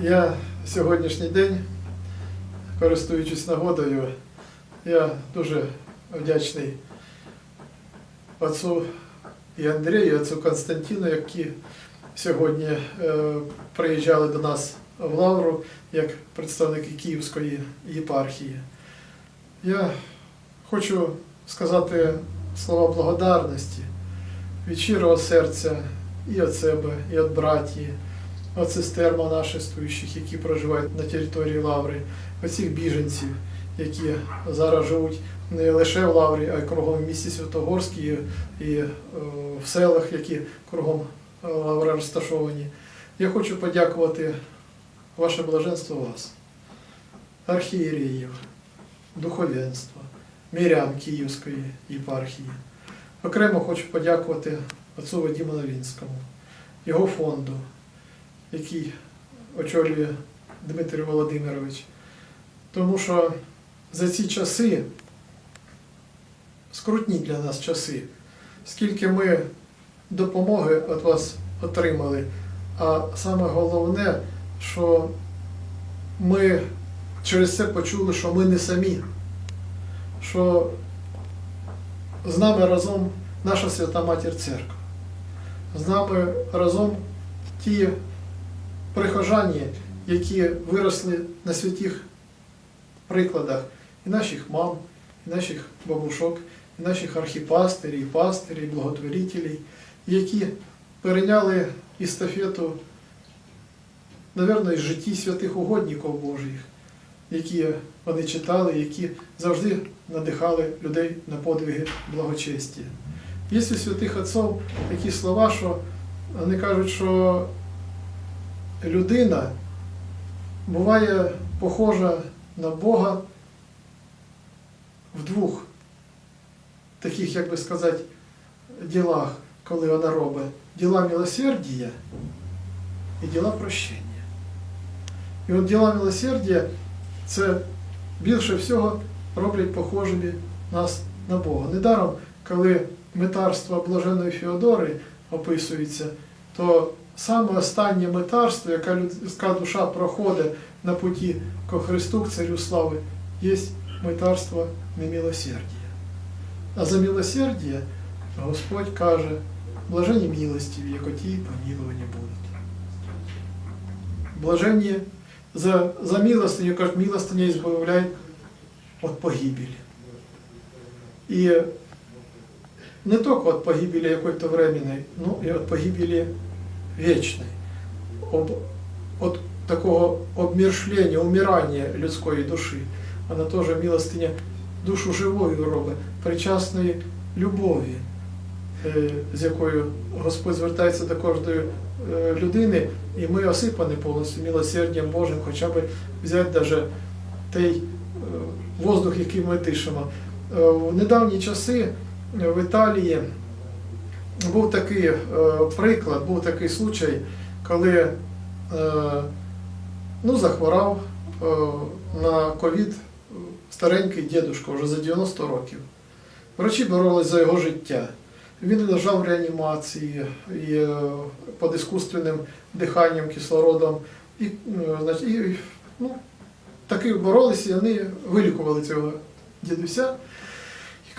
Я сьогоднішній день, користуючись нагодою, я дуже вдячний отцу і Андрію, і отцу Константину, які сьогодні е, приїжджали до нас в Лавру як представники Київської єпархії. Я хочу сказати слова благодарності від щирого серця і від себе, і від братії, від сестер монашествуючих, які проживають на території Лаври, всіх біженців, які зараз живуть не лише в Лаврі, а й кругом в місті Святогорській і е, в селах, які кругом е, Лаври розташовані. Я хочу подякувати ваше блаженство вас, архієреїв, духовенства, мірян Київської єпархії. Окремо хочу подякувати отцу Вадиму Новінському, його фонду, який очолює Дмитрий Володимирович. Тому що за ці часи, скрутні для нас часи, скільки ми допомоги від вас отримали, а саме головне, що ми через це почули, що ми не самі, що з нами разом наша свята Матір Церква, з нами разом ті прихожані, які виросли на святих прикладах і наших мам, і наших бабушок, і наших архіпастирів, і пастирів, благотворителів, які перейняли естафету, напевно, із житті святих угодників Божих, які вони читали, які завжди надихали людей на подвиги благочестя. Є святих отців такі слова, що вони кажуть, що людина буває похожа на Бога в двох таких, як би сказати, ділах, коли вона робить діла милосердія і діла прощення. І от діла милосердія це більше всього роблять похожими нас на Бога. Недаром, коли метарство блаженої Феодори описується, то саме останнє метарство, яка людська душа проходить на путі ко Христу, к Царю Слави, є метарство немилосердія. А за милосердие Господь каже, блажені милостиві, як оті помилувані будуть. Блажені за, за милостиню, кажуть, милостиня избавляет от погибели. И не только от погибели какой-то временной, но и от погибели вечной. Об, от такого обмершления, умирания людської душі. Вона теж милостиня душу живою робить, причасної любові, е, з якою Господь звертається до кожної е, людини, і ми осипані повністю милосердям Божим, хоча б взяти навіть той е, воздух, який ми дишимо. В недавні часи в Італії був такий е, приклад, був такий случай, коли е, ну, захворав е, на ковід старенький дідушка вже за 90 років. Врачі боролись за його життя. Він лежав в реанімації і, під іскусственним диханням, кислородом. І, і ну, таки боролися, і вони вилікували цього дідуся.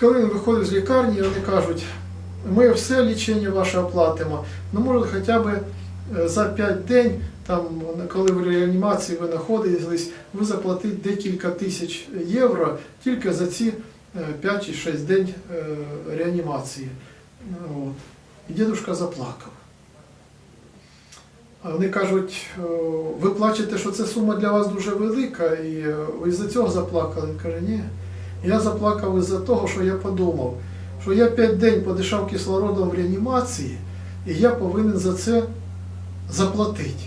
Коли він виходив з лікарні, вони кажуть, ми все лічення ваше оплатимо, ну може хоча б е, за 5 день, там, коли в реанімації ви знаходились, ви заплатите декілька тисяч євро тільки за ці е, 5 чи 6 день е, реанімації. Ну, От. І дідушка заплакав. Вони кажуть, «Е, ви плачете, що ця сума для вас дуже велика, і е, ви з-за цього заплакали. Він каже, ні. Я заплакав із-за того, що я подумав, що я 5 день подишав кислородом в реанімації, і я повинен за це заплатити.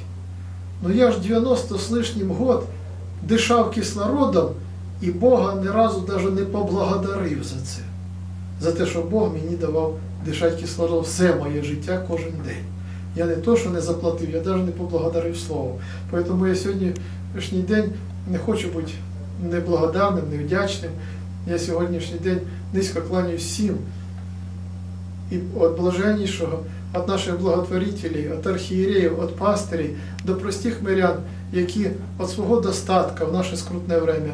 Ну я ж 90 з лишнім год дишав кислородом, і Бога ні разу навіть не поблагодарив за це. За те, що Бог мені давав дишати кислородом все моє життя кожен день. Я не то, що не заплатив, я навіть не поблагодарив словом. Тому я сьогоднішній день не хочу бути неблагодарним, невдячним. Я сьогоднішній день низько кланяюсь всім. І від блаженнішого, від наших благотворителів, від архієреїв, від пастирів до простих мирян, які від свого достатка в наше скрутне время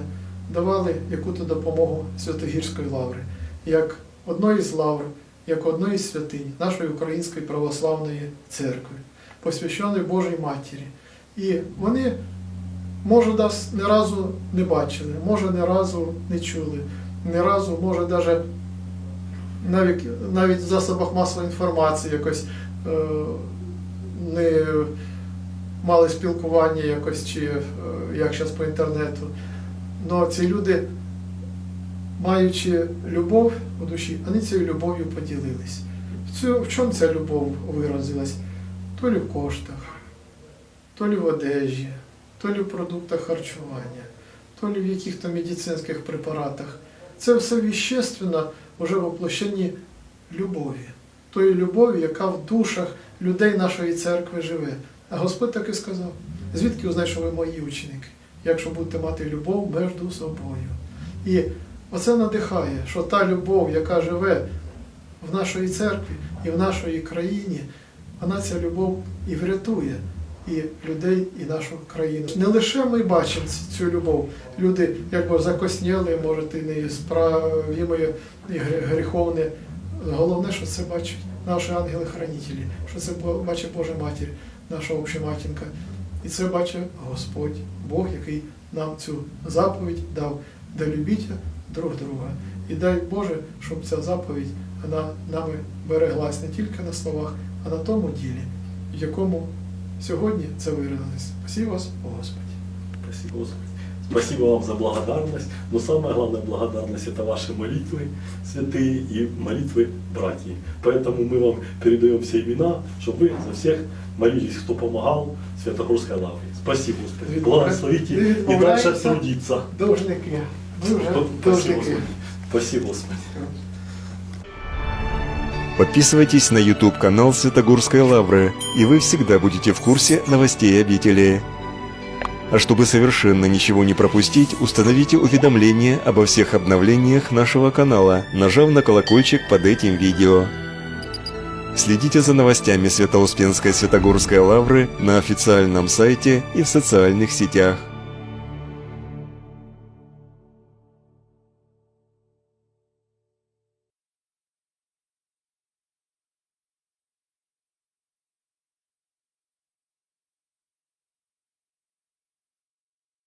давали яку-то допомогу Святогірської лаври, як одної з лавр, як одної з святинь нашої Української православної церкви, посвященої Божій Матері. І вони, може, нас не разу не бачили, може, не разу не чули, не разу, може, навіть навіть, навіть в засобах масової інформації якось е, не мали спілкування якось, чи е, як зараз по інтернету. Но ці люди, маючи любов у душі, вони цією любов'ю поділились. В, чому ця любов виразилась? То лі в коштах, то лі в одежі, то лі в продуктах харчування, то лі в яких-то медицинських препаратах. Це все віщественно вже воплощені любові. Тої любові, яка в душах людей нашої церкви живе. А Господь так і сказав: звідки узнай, що ви мої ученики, якщо будете мати любов між собою. І оце надихає, що та любов, яка живе в нашій церкві і в нашій країні, вона ця любов і врятує і людей, і нашу країну. Не лише ми бачимо цю любов. Люди якби закосніли, може, і не справімої і гріховне. Головне, що це бачать наші ангели-хранителі, що це бачить Божа Матір, наша общематінка. І це бачить Господь, Бог, який нам цю заповідь дав, да любіть друг друга. І дай Боже, щоб ця заповідь вона нами береглась не тільки на словах, а на тому ділі, в якому сьогодні це виразилось. Спасибо вас, Господь. Спасибо, Господи. Спасибо вам за благодарность. Но самая главная благодарность это ваши молитвы, святые, и молитвы братьев. Поэтому мы вам передаем все имена, чтобы вы за всех молились, кто помогал Святогорской лавре. Спасибо, Господи. Благословите и дальше Відмовляється. трудиться. Должники. Ми вже Спасибо, должники. Господи. Спасибо, Господи. Подписывайтесь на YouTube канал Святогорской Лавры, и вы всегда будете в курсе новостей обители. А чтобы совершенно ничего не пропустить, установите уведомления обо всех обновлениях нашего канала, нажав на колокольчик под этим видео. Следите за новостями Свято-Успенской Святогорской Лавры на официальном сайте и в социальных сетях.